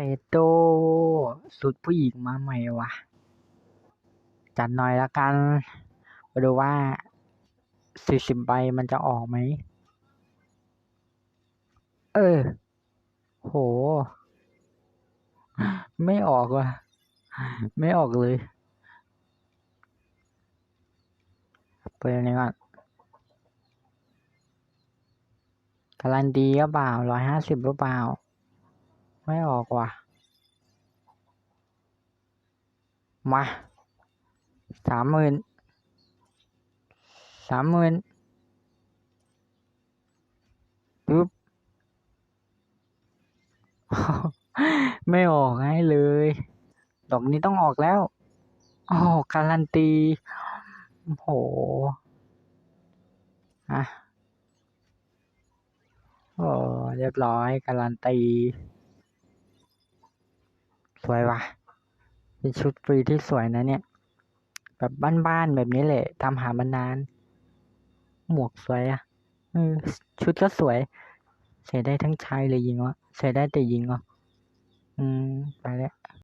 เตโตสุดผู้หญิงมาใหม่วะจัดหน่อยละกันมาดูว่าสี่สิบใบมันจะออกไหม เออ โห ไม่ออกว่ะ ไม่ออกเลย เปิดอันนี้ก่อนการันตีก็เปล่าร้อยห้าสิบหรือเปล่า ไม่ออกว่ะ มาสามหมื่นสามหมื่นปุ๊บไม่ออกให้เลย ดอกนี้ต้องออกแล้วโอ้การันตีโอ้โหอะโอ้เรียบร้อยการันตี สวยว่ะเป็นชุดฟรีที่สวยนะเนี่ย แบบบ้านๆแบบนี้แหละตามหามานาน หมวกสวยอะ่ะชุดก็สวย ใส่ได้ทั้งชายเลยยิงวะใส่ได้แต่ยิงวะอืม ไปแล้ว